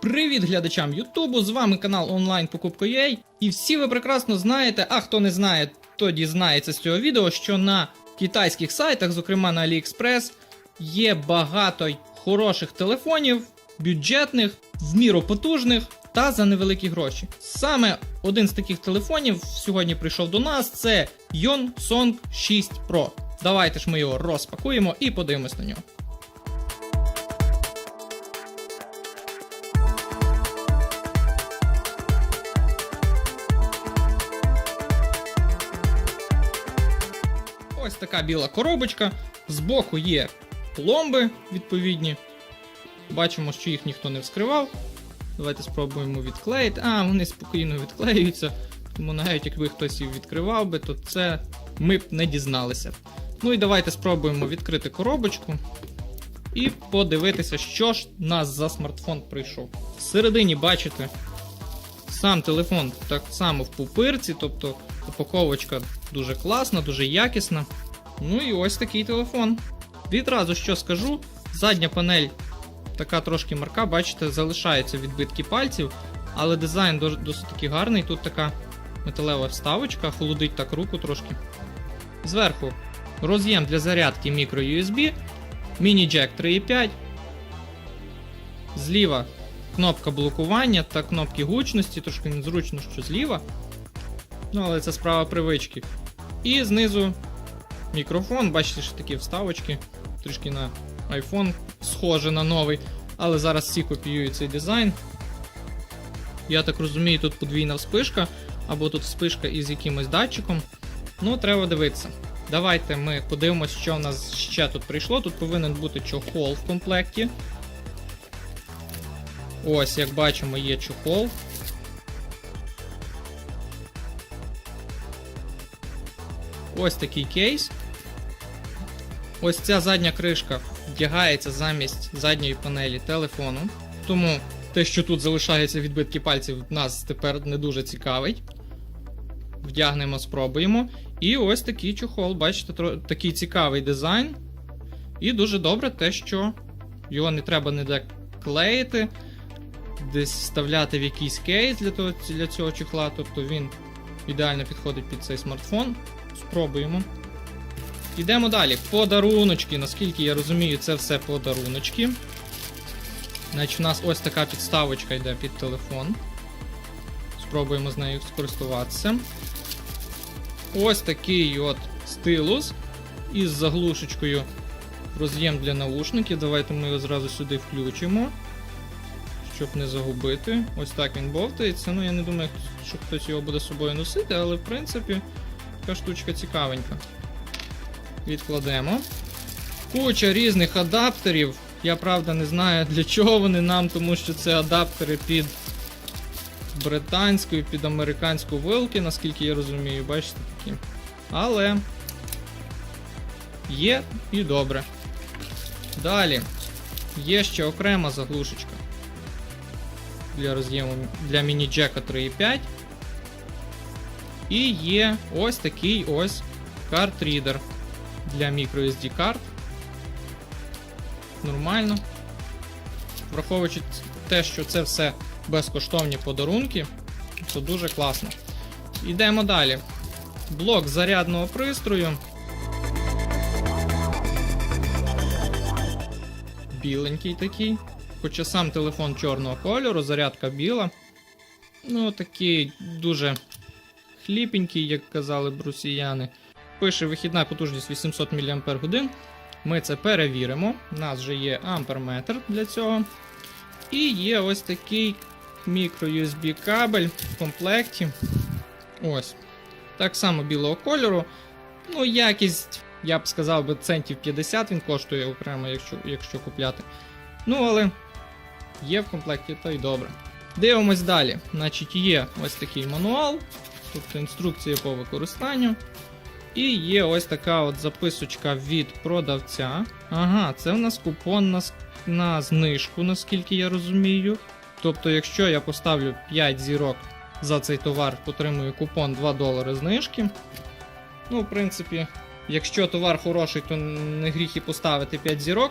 Привіт глядачам Ютубу! З вами канал онлайн покупка.ua І всі ви прекрасно знаєте, а хто не знає, то дізнається з цього відео, що на китайських сайтах, зокрема на AliExpress, є багато хороших телефонів, бюджетних, в міру потужних та за невеликі гроші. Саме один з таких телефонів сьогодні прийшов до нас. Це Yon Song 6 Pro. Давайте ж ми його розпакуємо і подивимось на нього. Така біла коробочка. Збоку є пломби відповідні. Бачимо, що їх ніхто не вскривав. Давайте спробуємо відклеїти. А, вони спокійно відклеюються. Тому навіть якби хтось їх відкривав би, то це ми б не дізналися. Ну і давайте спробуємо відкрити коробочку і подивитися, що ж нас за смартфон прийшов. Всередині бачите, сам телефон так само в пупирці, тобто упаковочка дуже класна, дуже якісна. Ну і ось такий телефон. Відразу що скажу, задня панель така трошки марка, бачите, залишаються відбитки пальців, але дизайн досить таки гарний. Тут така металева вставочка, холодить так руку трошки. Зверху роз'єм для зарядки microUSB, міні-джек 3.5. Зліва кнопка блокування та кнопки гучності, трошки незручно, що зліва. Ну, але це справа привички. І знизу мікрофон, бачите, що такі вставочки, трішки на iPhone, схоже на новий, але зараз всі копіюють цей дизайн. Я так розумію, тут подвійна вспишка, або тут вспишка із якимось датчиком. Ну, треба дивитися. Давайте ми подивимось, що в нас ще тут прийшло. Тут повинен бути чохол в комплекті. Ось, як бачимо, є чохол. Ось такий кейс. Ось ця задня кришка вдягається замість задньої панелі телефону. Тому те, що тут залишаються відбитки пальців, нас тепер не дуже цікавить. Вдягнемо, спробуємо. І ось такий чохол, бачите, такий цікавий дизайн. І дуже добре те, що його не треба ніде клеїти, десь вставляти в якийсь кейс для, того, для цього чохла. Тобто він ідеально підходить під цей смартфон. Спробуємо. Йдемо далі. Подаруночки. Наскільки я розумію, це все подаруночки. Значить, у нас ось така підставочка йде під телефон. Спробуємо з нею скористуватися. Ось такий от стилус із заглушечкою роз'єм для наушників. Давайте ми його зразу сюди включимо, щоб не загубити. Ось так він бовтається. Ну, я не думаю, що хтось його буде з собою носити, але в принципі така штучка цікавенька. Відкладемо. Куча різних адаптерів. Я правда не знаю для чого вони нам, тому що це адаптери під британську і під американську вилки, наскільки я розумію, бачите такі. Але є і добре. Далі. Є ще окрема заглушечка для роз'єму для міні-джека 3.5. І є ось такий ось карт-рідер для microSD карт. Нормально. Враховуючи те, що це все безкоштовні подарунки, це дуже класно. Йдемо далі. Блок зарядного пристрою. Біленький такий. Хоча сам телефон чорного кольору, зарядка біла. Ну, такий дуже хліпенький, як казали б росіяни. Пише вихідна потужність 800 мАч. Ми це перевіримо. У нас вже є амперметр для цього. І є ось такий мікро-USB кабель в комплекті. Ось. Так само білого кольору. Ну, якість, я б сказав би, центів 50 він коштує окремо, якщо, якщо купляти. Ну, але є в комплекті, то й добре. Дивимось далі. Значить, є ось такий мануал, тобто інструкція по використанню. І є ось така от записочка від продавця. Ага, це в нас купон на, на знижку, наскільки я розумію. Тобто, якщо я поставлю 5 зірок за цей товар, отримую купон 2 долари знижки. Ну, в принципі, якщо товар хороший, то не гріх і поставити 5 зірок.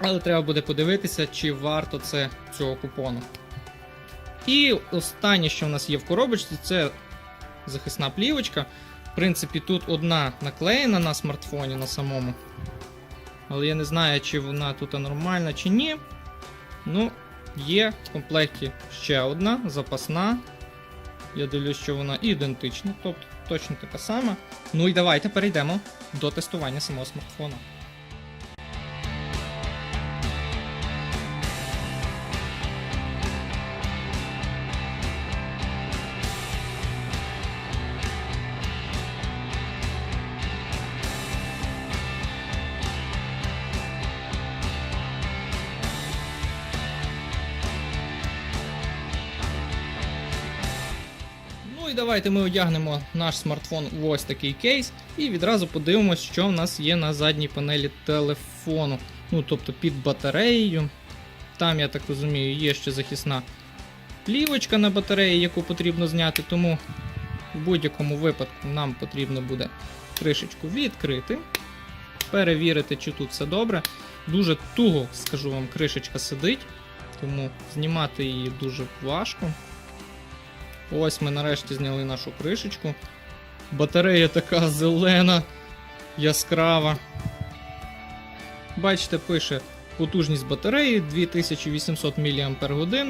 Але треба буде подивитися, чи варто це цього купону. І останнє, що в нас є в коробочці, це захисна плівочка. В принципі, тут одна наклеєна на смартфоні на самому. Але я не знаю, чи вона тут нормальна, чи ні. Ну, є в комплекті ще одна запасна. Я дивлюсь, що вона ідентична, тобто точно така сама. Ну і давайте перейдемо до тестування самого смартфона. І давайте ми одягнемо наш смартфон в ось такий кейс і відразу подивимось, що в нас є на задній панелі телефону. Ну, тобто під батареєю. Там, я так розумію, є ще захисна плівочка на батареї, яку потрібно зняти, тому в будь-якому випадку нам потрібно буде кришечку відкрити, перевірити, чи тут все добре. Дуже туго, скажу вам, кришечка сидить, тому знімати її дуже важко. Ось ми нарешті зняли нашу кришечку. Батарея така зелена, яскрава. Бачите, пише потужність батареї 2800 мАч.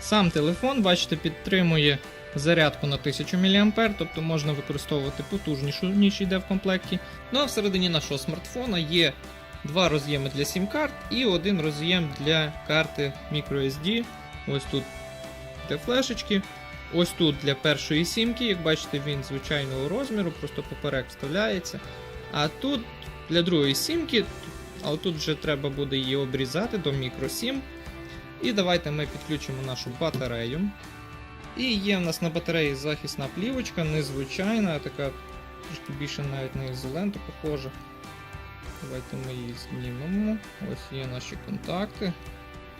Сам телефон, бачите, підтримує зарядку на 1000 мАч, тобто можна використовувати потужнішу, ніж йде в комплекті. Ну а всередині нашого смартфона є два роз'єми для SIM-карт і один роз'єм для карти microSD. Ось тут для флешечки. Ось тут для першої сімки, як бачите, він звичайного розміру, просто поперек вставляється. А тут для другої сімки, а тут вже треба буде її обрізати до мікросім. І давайте ми підключимо нашу батарею. І є в нас на батареї захисна плівочка, незвичайна, така трошки більше навіть на ізоленту похожа. Давайте ми її знімемо. Ось є наші контакти.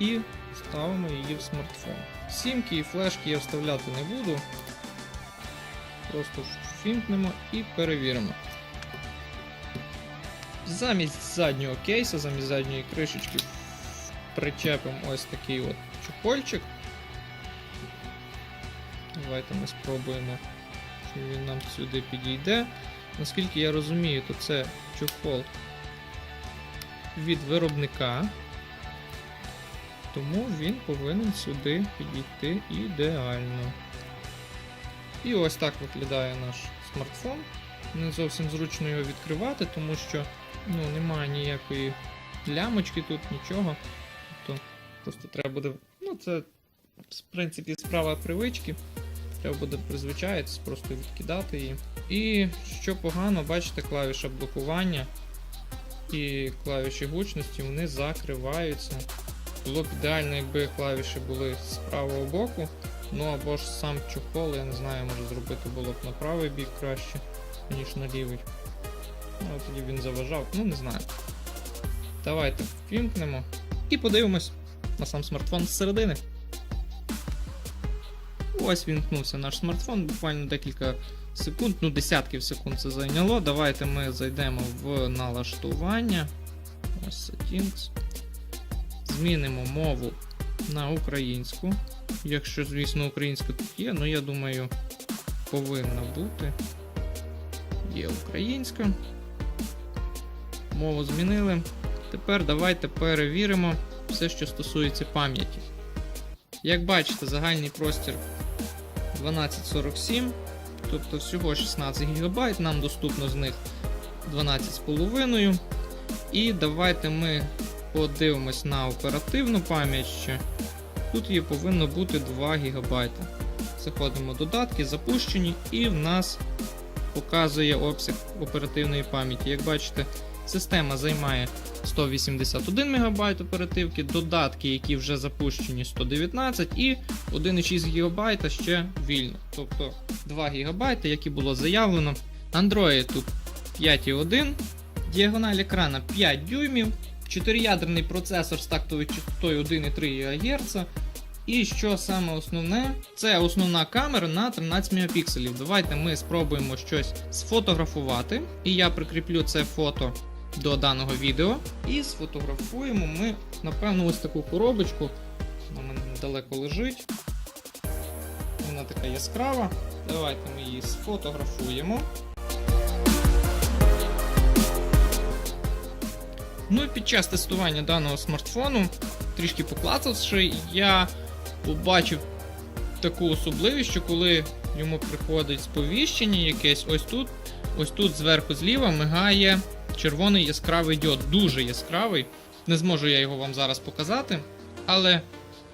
І ставимо її в смартфон. Сімки і флешки я вставляти не буду. Просто вімкнемо і перевіримо. Замість заднього кейса, замість задньої кришечки причепимо ось такий от чохольчик. Давайте ми спробуємо, чи він нам сюди підійде. Наскільки я розумію, то це чохол від виробника. Тому він повинен сюди підійти ідеально. І ось так виглядає наш смартфон. Не зовсім зручно його відкривати, тому що ну, немає ніякої лямочки тут, нічого. Тобто просто треба буде. Ну, це в принципі справа привички. Треба буде призвичаїтись, просто відкидати її. І що погано, бачите, клавіша блокування і клавіші гучності вони закриваються. Було б ідеально, якби клавіші були з правого боку. Ну або ж сам чохол, я не знаю, може зробити було б на правий бік краще, ніж на лівий. Ну, тоді він заважав, ну не знаю. Давайте вімкнемо і подивимось на сам смартфон зсередини. Ось вімкнувся наш смартфон, буквально декілька секунд, ну десятків секунд це зайняло. Давайте ми зайдемо в налаштування. Ось Settings. Змінимо мову на українську. Якщо, звісно, українська тут є, ну я думаю, повинна бути. Є українська. Мову змінили. Тепер давайте перевіримо все, що стосується пам'яті. Як бачите, загальний простір 1247, тобто всього 16 ГБ, нам доступно з них 12,5. І давайте ми подивимось на оперативну пам'ять ще. Тут її повинно бути 2 ГБ. Заходимо в додатки, запущені, і в нас показує обсяг оперативної пам'яті. Як бачите, система займає 181 МБ оперативки, додатки, які вже запущені, 119 і 1,6 ГБ ще вільно. Тобто 2 ГБ, як і було заявлено. Android тут 5,1, діагональ екрана 5 дюймів, 4-ядерний процесор з тактовою частотою 1,3 ГГц. І що саме основне, це основна камера на 13 мегапікселів. Давайте ми спробуємо щось сфотографувати. І я прикріплю це фото до даного відео і сфотографуємо ми, напевно, ось таку коробочку. Вона мене недалеко лежить. Вона така яскрава. Давайте ми її сфотографуємо. Ну і під час тестування даного смартфону, трішки поклацавши, я побачив таку особливість, що коли йому приходить сповіщення якесь, ось тут, ось тут зверху зліва мигає червоний яскравий діод, дуже яскравий. Не зможу я його вам зараз показати, але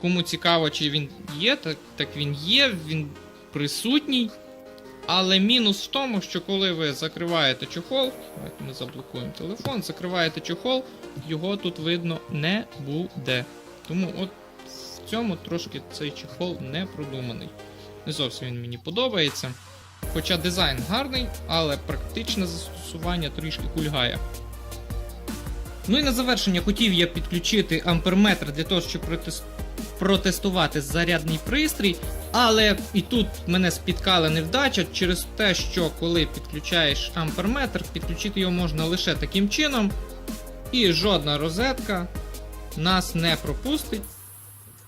кому цікаво, чи він є, так, так він є, він присутній. Але мінус в тому, що коли ви закриваєте чохол, давайте ми заблокуємо телефон, закриваєте чохол, його тут видно не буде. Тому от в цьому трошки цей чехол не продуманий. Не зовсім він мені подобається. Хоча дизайн гарний, але практичне застосування трішки кульгає. Ну і на завершення хотів я підключити амперметр для того, щоб протес- протестувати зарядний пристрій. Але і тут мене спіткала невдача через те, що коли підключаєш амперметр, підключити його можна лише таким чином, і жодна розетка нас не пропустить.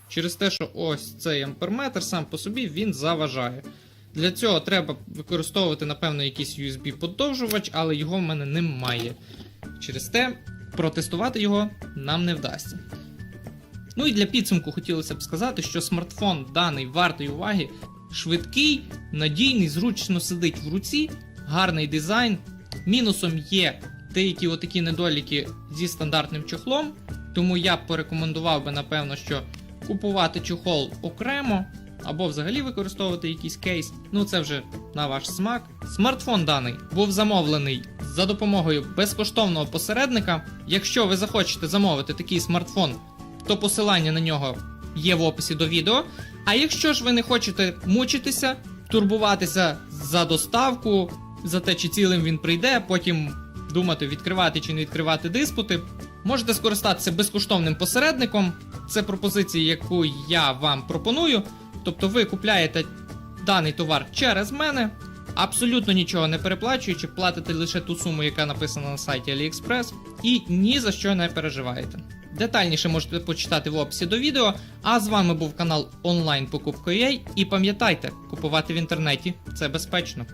Через те, що ось цей амперметр сам по собі він заважає. Для цього треба використовувати, напевно, якийсь USB-подовжувач, але його в мене немає. Через те протестувати його нам не вдасться. Ну і для підсумку хотілося б сказати, що смартфон даний вартий уваги, швидкий, надійний, зручно сидить в руці, гарний дизайн. Мінусом є деякі отакі недоліки зі стандартним чохлом, тому я б порекомендував би, напевно, що купувати чохол окремо, або взагалі використовувати якийсь кейс. Ну це вже на ваш смак. Смартфон даний був замовлений за допомогою безкоштовного посередника. Якщо ви захочете замовити такий смартфон, то посилання на нього є в описі до відео. А якщо ж ви не хочете мучитися, турбуватися за доставку, за те, чи цілим він прийде, потім думати, відкривати чи не відкривати диспути, можете скористатися безкоштовним посередником. Це пропозиція, яку я вам пропоную. Тобто ви купляєте даний товар через мене, абсолютно нічого не переплачуючи, платите лише ту суму, яка написана на сайті AliExpress, і ні за що не переживаєте. Детальніше можете почитати в описі до відео. А з вами був канал онлайн покупка.ua і пам'ятайте, купувати в інтернеті це безпечно.